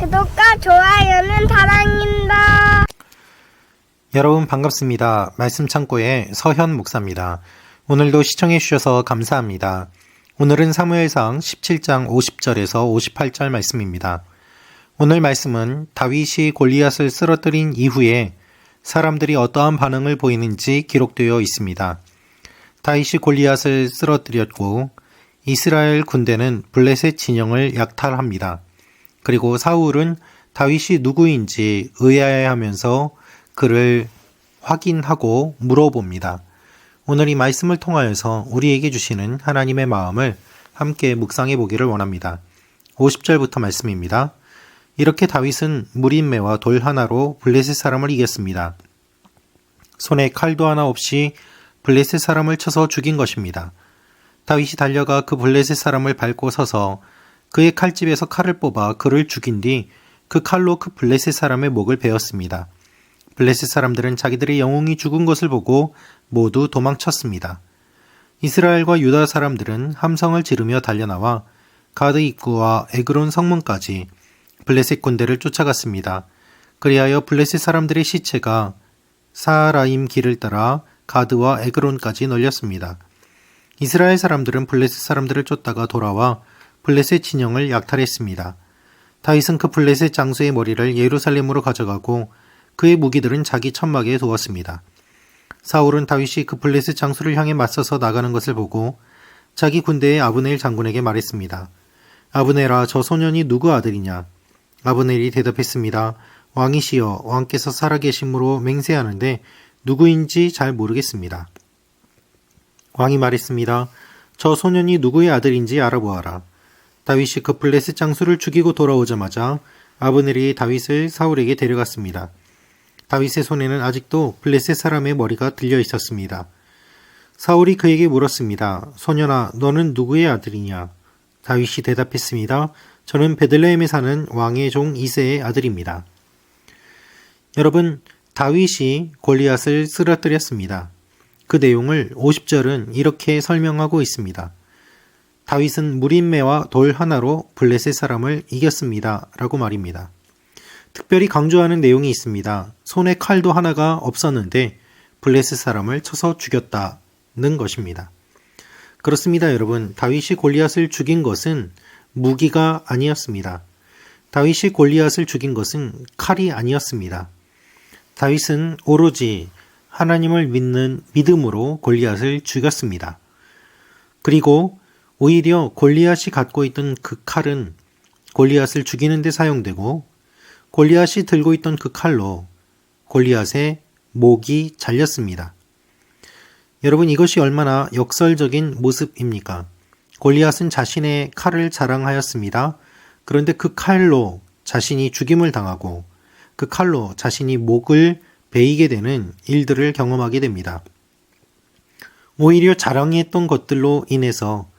구독과 좋아요는 사랑입니다. 여러분 반갑습니다. 말씀 창고의 서현 목사입니다. 오늘도 시청해 주셔서 감사합니다. 오늘은 사무엘상 17장 50절에서 58절 말씀입니다. 오늘 말씀은 다윗이 골리앗을 쓰러뜨린 이후에 사람들이 어떠한 반응을 보이는지 기록되어 있습니다. 다윗이 골리앗을 쓰러뜨렸고 이스라엘 군대는 블레셋 진영을 약탈합니다. 그리고 사울은 다윗이 누구인지 의아해하면서 그를 확인하고 물어봅니다. 오늘 이 말씀을 통하여서 우리에게 주시는 하나님의 마음을 함께 묵상해 보기를 원합니다. 50절부터 말씀입니다. 이렇게 다윗은 무린매와 돌 하나로 블레셋 사람을 이겼습니다. 손에 칼도 하나 없이 블레셋 사람을 쳐서 죽인 것입니다. 다윗이 달려가 그 블레셋 사람을 밟고 서서 그의 칼집에서 칼을 뽑아 그를 죽인 뒤 그 칼로 그 블레셋 사람의 목을 베었습니다. 블레셋 사람들은 자기들의 영웅이 죽은 것을 보고 모두 도망쳤습니다. 이스라엘과 유다 사람들은 함성을 지르며 달려나와 가드 입구와 에그론 성문까지 블레셋 군대를 쫓아갔습니다. 그리하여 블레셋 사람들의 시체가 사라임 길을 따라 가드와 에그론까지 널렸습니다. 이스라엘 사람들은 블레셋 사람들을 쫓다가 돌아와 블레셋 진영을 약탈했습니다. 다윗은 그 블레셋 장수의 머리를 예루살렘으로 가져가고 그의 무기들은 자기 천막에 두었습니다. 사울은 다윗이 그 블레셋 장수를 향해 맞서서 나가는 것을 보고 자기 군대의 아브넬 장군에게 말했습니다. 아브넬아 저 소년이 누구 아들이냐? 아브넬이 대답했습니다. 왕이시여 왕께서 살아계심으로 맹세하는데 누구인지 잘 모르겠습니다. 왕이 말했습니다. 저 소년이 누구의 아들인지 알아보아라. 다윗이 그 블레셋 장수를 죽이고 돌아오자마자 아브넬이 다윗을 사울에게 데려갔습니다. 다윗의 손에는 아직도 블레셋 사람의 머리가 들려 있었습니다. 사울이 그에게 물었습니다. 소년아, 너는 누구의 아들이냐? 다윗이 대답했습니다. 저는 베들레헴에 사는 왕의 종 이세의 아들입니다. 여러분, 다윗이 골리앗을 쓰러뜨렸습니다. 그 내용을 50절은 이렇게 설명하고 있습니다. 다윗은 무린매와 돌 하나로 블레셋 사람을 이겼습니다. 라고 말입니다. 특별히 강조하는 내용이 있습니다. 손에 칼도 하나가 없었는데 블레셋 사람을 쳐서 죽였다는 것입니다. 그렇습니다, 여러분. 다윗이 골리앗을 죽인 것은 무기가 아니었습니다. 다윗이 골리앗을 죽인 것은 칼이 아니었습니다. 다윗은 오로지 하나님을 믿는 믿음으로 골리앗을 죽였습니다. 그리고 오히려 골리앗이 갖고 있던 그 칼은 골리앗을 죽이는 데 사용되고 골리앗이 들고 있던 그 칼로 골리앗의 목이 잘렸습니다. 여러분 이것이 얼마나 역설적인 모습입니까? 골리앗은 자신의 칼을 자랑하였습니다. 그런데 그 칼로 자신이 죽임을 당하고 그 칼로 자신이 목을 베이게 되는 일들을 경험하게 됩니다. 오히려 자랑했던 것들로 인해서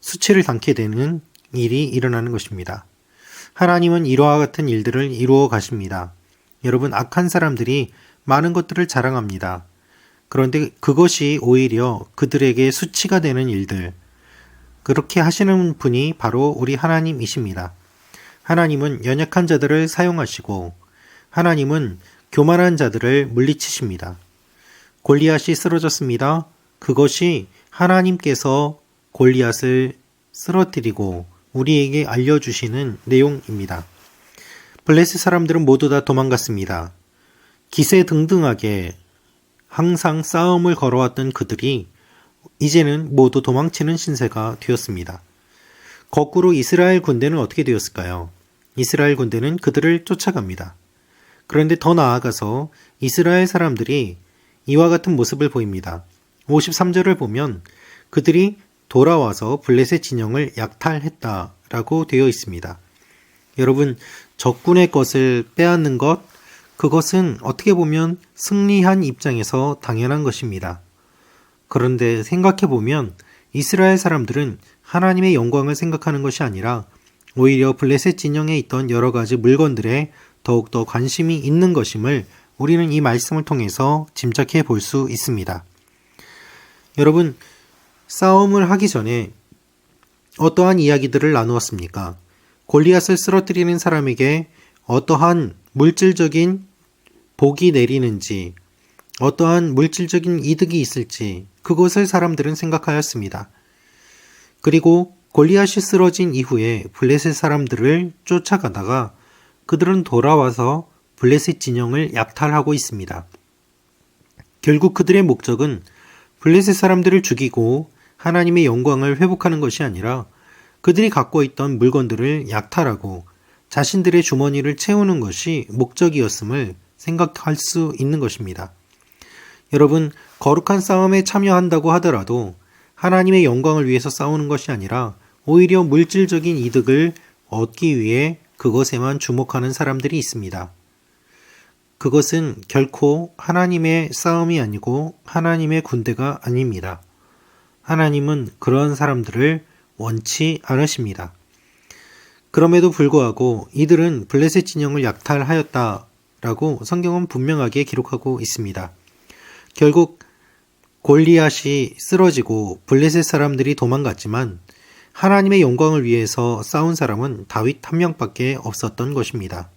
수치를 당게 되는 일이 일어나는 것입니다. 하나님은 이러한 같은 일들을 이루어 가십니다. 여러분, 악한 사람들이 많은 것들을 자랑합니다. 그런데 그것이 오히려 그들에게 수치가 되는 일들, 그렇게 하시는 분이 바로 우리 하나님이십니다. 하나님은 연약한 자들을 사용하시고, 하나님은 교만한 자들을 물리치십니다. 골리앗이 쓰러졌습니다. 그것이 하나님께서 골리앗을 쓰러뜨리고 우리에게 알려주시는 내용입니다. 블레셋 사람들은 모두 다 도망갔습니다. 기세 등등하게 항상 싸움을 걸어왔던 그들이 이제는 모두 도망치는 신세가 되었습니다. 거꾸로 이스라엘 군대는 어떻게 되었을까요? 이스라엘 군대는 그들을 쫓아갑니다. 그런데 더 나아가서 이스라엘 사람들이 이와 같은 모습을 보입니다. 53절을 보면 그들이 돌아와서 블레셋 진영을 약탈했다라고 되어 있습니다. 여러분, 적군의 것을 빼앗는 것, 그것은 어떻게 보면 승리한 입장에서 당연한 것입니다. 그런데 생각해 보면 이스라엘 사람들은 하나님의 영광을 생각하는 것이 아니라 오히려 블레셋 진영에 있던 여러 가지 물건들에 더욱더 관심이 있는 것임을 우리는 이 말씀을 통해서 짐작해 볼 수 있습니다. 여러분, 싸움을 하기 전에 어떠한 이야기들을 나누었습니까? 골리앗을 쓰러뜨리는 사람에게 어떠한 물질적인 복이 내리는지, 어떠한 물질적인 이득이 있을지 그것을 사람들은 생각하였습니다. 그리고 골리앗이 쓰러진 이후에 블레셋 사람들을 쫓아가다가 그들은 돌아와서 블레셋 진영을 약탈하고 있습니다. 결국 그들의 목적은 블레셋 사람들을 죽이고 하나님의 영광을 회복하는 것이 아니라 그들이 갖고 있던 물건들을 약탈하고 자신들의 주머니를 채우는 것이 목적이었음을 생각할 수 있는 것입니다. 여러분, 거룩한 싸움에 참여한다고 하더라도 하나님의 영광을 위해서 싸우는 것이 아니라 오히려 물질적인 이득을 얻기 위해 그것에만 주목하는 사람들이 있습니다. 그것은 결코 하나님의 싸움이 아니고 하나님의 군대가 아닙니다. 하나님은 그런 사람들을 원치 않으십니다. 그럼에도 불구하고 이들은 블레셋 진영을 약탈하였다라고 성경은 분명하게 기록하고 있습니다. 결국 골리앗이 쓰러지고 블레셋 사람들이 도망갔지만 하나님의 영광을 위해서 싸운 사람은 다윗 한 명밖에 없었던 것입니다.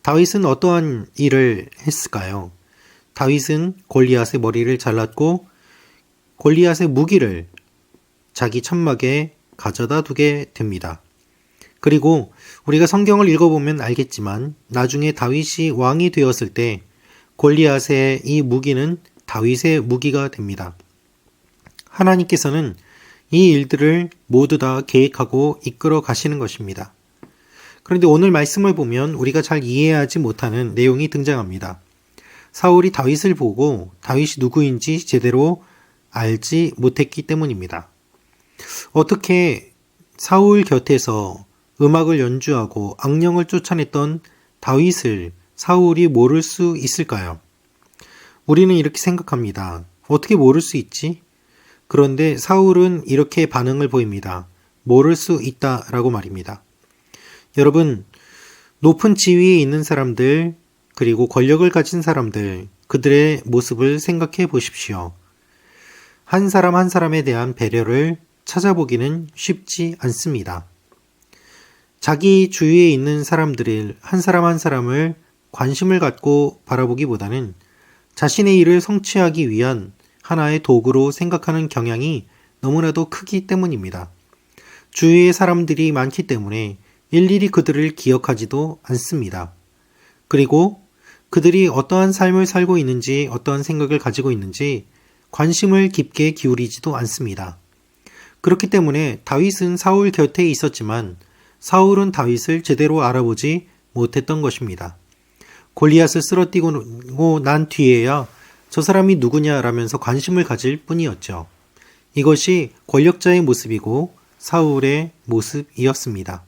다윗은 어떠한 일을 했을까요? 다윗은 골리앗의 머리를 잘랐고 골리앗의 무기를 자기 천막에 가져다 두게 됩니다. 그리고 우리가 성경을 읽어보면 알겠지만 나중에 다윗이 왕이 되었을 때 골리앗의 이 무기는 다윗의 무기가 됩니다. 하나님께서는 이 일들을 모두 다 계획하고 이끌어 가시는 것입니다. 그런데 오늘 말씀을 보면 우리가 잘 이해하지 못하는 내용이 등장합니다. 사울이 다윗을 보고 다윗이 누구인지 제대로 알지 못했기 때문입니다. 어떻게 사울 곁에서 음악을 연주하고 악령을 쫓아냈던 다윗을 사울이 모를 수 있을까요? 우리는 이렇게 생각합니다. 어떻게 모를 수 있지? 그런데 사울은 이렇게 반응을 보입니다. 모를 수 있다 라고 말입니다. 여러분, 높은 지위에 있는 사람들, 그리고 권력을 가진 사람들, 그들의 모습을 생각해 보십시오. 한 사람 한 사람에 대한 배려를 찾아보기는 쉽지 않습니다. 자기 주위에 있는 사람들을 한 사람 한 사람을 관심을 갖고 바라보기보다는 자신의 일을 성취하기 위한 하나의 도구로 생각하는 경향이 너무나도 크기 때문입니다. 주위에 사람들이 많기 때문에 일일이 그들을 기억하지도 않습니다. 그리고 그들이 어떠한 삶을 살고 있는지 어떠한 생각을 가지고 있는지 관심을 깊게 기울이지도 않습니다. 그렇기 때문에 다윗은 사울 곁에 있었지만 사울은 다윗을 제대로 알아보지 못했던 것입니다. 골리앗을 쓰러뜨리고 난 뒤에야 저 사람이 누구냐라면서 관심을 가질 뿐이었죠. 이것이 권력자의 모습이고 사울의 모습이었습니다.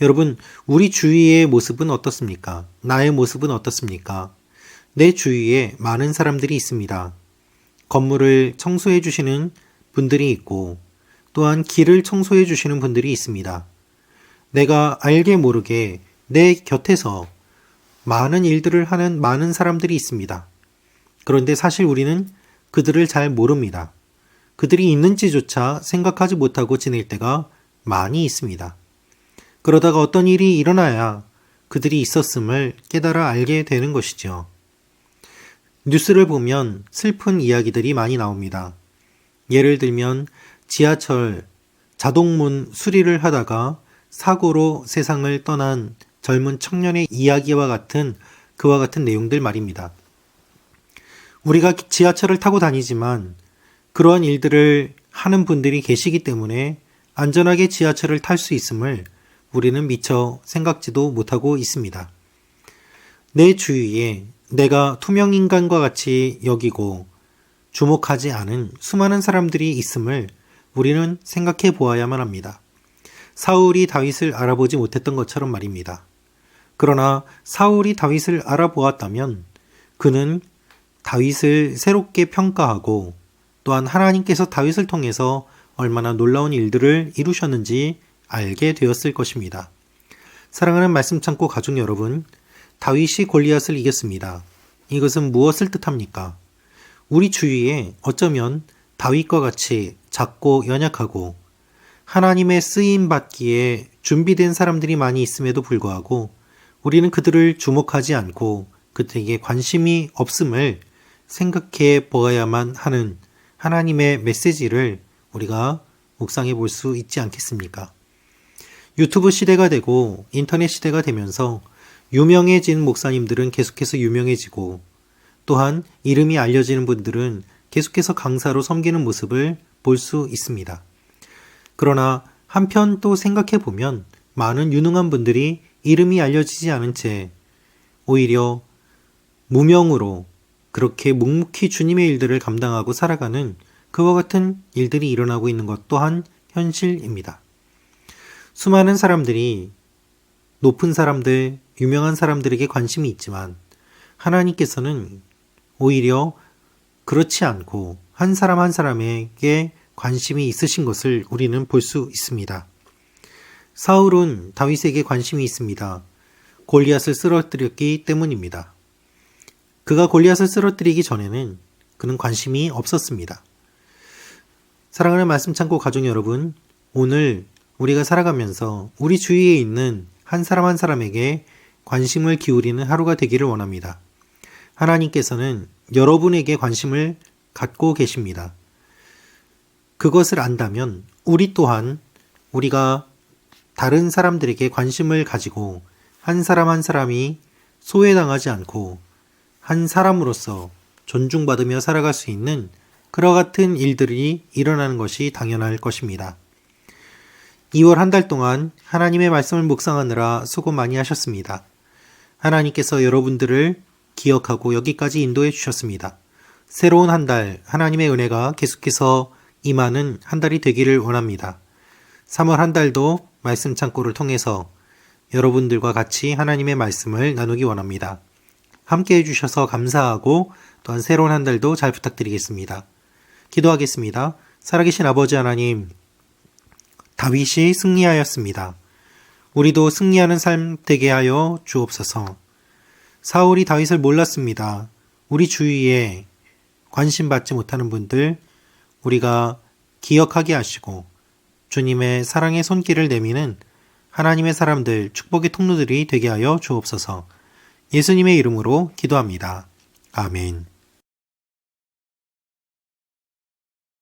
여러분, 우리 주위의 모습은 어떻습니까? 나의 모습은 어떻습니까? 내 주위에 많은 사람들이 있습니다. 건물을 청소해 주시는 분들이 있고, 또한 길을 청소해 주시는 분들이 있습니다. 내가 알게 모르게 내 곁에서 많은 일들을 하는 많은 사람들이 있습니다. 그런데 사실 우리는 그들을 잘 모릅니다. 그들이 있는지조차 생각하지 못하고 지낼 때가 많이 있습니다. 그러다가 어떤 일이 일어나야 그들이 있었음을 깨달아 알게 되는 것이죠. 뉴스를 보면 슬픈 이야기들이 많이 나옵니다. 예를 들면 지하철 자동문 수리를 하다가 사고로 세상을 떠난 젊은 청년의 이야기와 같은 그와 같은 내용들 말입니다. 우리가 지하철을 타고 다니지만 그러한 일들을 하는 분들이 계시기 때문에 안전하게 지하철을 탈 수 있음을 우리는 미처 생각지도 못하고 있습니다. 내 주위에 내가 투명 인간과 같이 여기고 주목하지 않은 수많은 사람들이 있음을 우리는 생각해 보아야만 합니다. 사울이 다윗을 알아보지 못했던 것처럼 말입니다. 그러나 사울이 다윗을 알아보았다면 그는 다윗을 새롭게 평가하고 또한 하나님께서 다윗을 통해서 얼마나 놀라운 일들을 이루셨는지 알게 되었을 것입니다. 사랑하는 말씀 창고 가족 여러분, 다윗이 골리앗을 이겼습니다. 이것은 무엇을 뜻합니까? 우리 주위에 어쩌면 다윗과 같이 작고 연약하고 하나님의 쓰임 받기에 준비된 사람들이 많이 있음에도 불구하고 우리는 그들을 주목하지 않고 그들에게 관심이 없음을 생각해 보아야만 하는 하나님의 메시지를 우리가 묵상해 볼 수 있지 않겠습니까? 유튜브 시대가 되고 인터넷 시대가 되면서 유명해진 목사님들은 계속해서 유명해지고 또한 이름이 알려지는 분들은 계속해서 강사로 섬기는 모습을 볼 수 있습니다. 그러나 한편 또 생각해 보면 많은 유능한 분들이 이름이 알려지지 않은 채 오히려 무명으로 그렇게 묵묵히 주님의 일들을 감당하고 살아가는 그와 같은 일들이 일어나고 있는 것 또한 현실입니다. 수많은 사람들이 높은 사람들, 유명한 사람들에게 관심이 있지만 하나님께서는 오히려 그렇지 않고 한 사람 한 사람에게 관심이 있으신 것을 우리는 볼 수 있습니다. 사울은 다윗에게 관심이 있습니다. 골리앗을 쓰러뜨렸기 때문입니다. 그가 골리앗을 쓰러뜨리기 전에는 그는 관심이 없었습니다. 사랑하는 말씀 창고 가족 여러분, 오늘 우리가 살아가면서 우리 주위에 있는 한 사람 한 사람에게 관심을 기울이는 하루가 되기를 원합니다. 하나님께서는 여러분에게 관심을 갖고 계십니다. 그것을 안다면 우리 또한 우리가 다른 사람들에게 관심을 가지고 한 사람 한 사람이 소외당하지 않고 한 사람으로서 존중받으며 살아갈 수 있는 그와 같은 일들이 일어나는 것이 당연할 것입니다. 2월 한 달 동안 하나님의 말씀을 묵상하느라 수고 많이 하셨습니다. 하나님께서 여러분들을 기억하고 여기까지 인도해 주셨습니다. 새로운 한 달 하나님의 은혜가 계속해서 임하는 한 달이 되기를 원합니다. 3월 한 달도 말씀 창고를 통해서 여러분들과 같이 하나님의 말씀을 나누기 원합니다. 함께 해주셔서 감사하고 또한 새로운 한 달도 잘 부탁드리겠습니다. 기도하겠습니다. 살아계신 아버지 하나님, 다윗이 승리하였습니다. 우리도 승리하는 삶 되게 하여 주옵소서. 사울이 다윗을 몰랐습니다. 우리 주위에 관심 받지 못하는 분들, 우리가 기억하게 하시고, 주님의 사랑의 손길을 내미는 하나님의 사람들, 축복의 통로들이 되게 하여 주옵소서. 예수님의 이름으로 기도합니다. 아멘.